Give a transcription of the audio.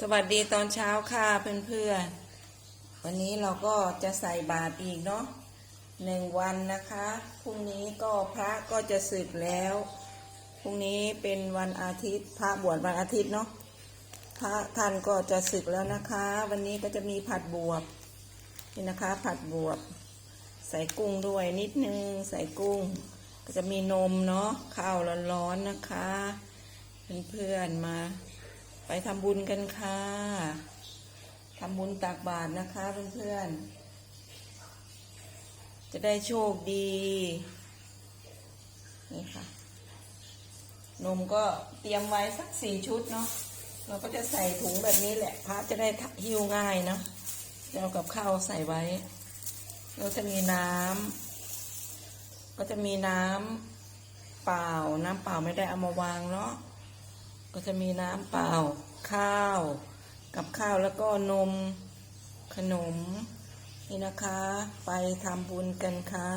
สวัสดีตอนเช้าค่ะเพื่อนๆ วันนี้เราก็จะใส่บาตรอีกเนาะหนึ่งวันนะคะพรุ่งนี้ก็พระก็จะสึกแล้วพรุ่งนี้เป็นวันอาทิตย์พระบวชวันอาทิตย์เนาะพระท่านก็จะสึกแล้วนะคะ วันนี้ก็จะมีผัดบวบนี่นะคะ ผัดบวบ ใส่กุ้งด้วยนิดนึงใส่กุ้ง ก็จะมีนมเนาะข้าวร้อนๆนะคะ เพื่อนๆมา ไปทำบุญกันค่ะทำบุญตักบาตรนะคะเพื่อนๆ จะได้โชคดี นี่ค่ะ นมก็เตรียมไว้สักสี่ชุดเนาะ เราก็จะใส่ถุงแบบนี้แหละพระจะได้หิ้วง่ายเนาะแล้วกับข้าวใส่ไว้แล้วจะมีน้ำ ก็จะมีน้ำเปล่า น้ำเปล่าไม่ได้เอามาวางเนาะ ก็จะมีน้ำเปล่า ข้าว กับข้าวแล้วก็นมขนม นี่นะคะ ไปทำบุญกันค่ะ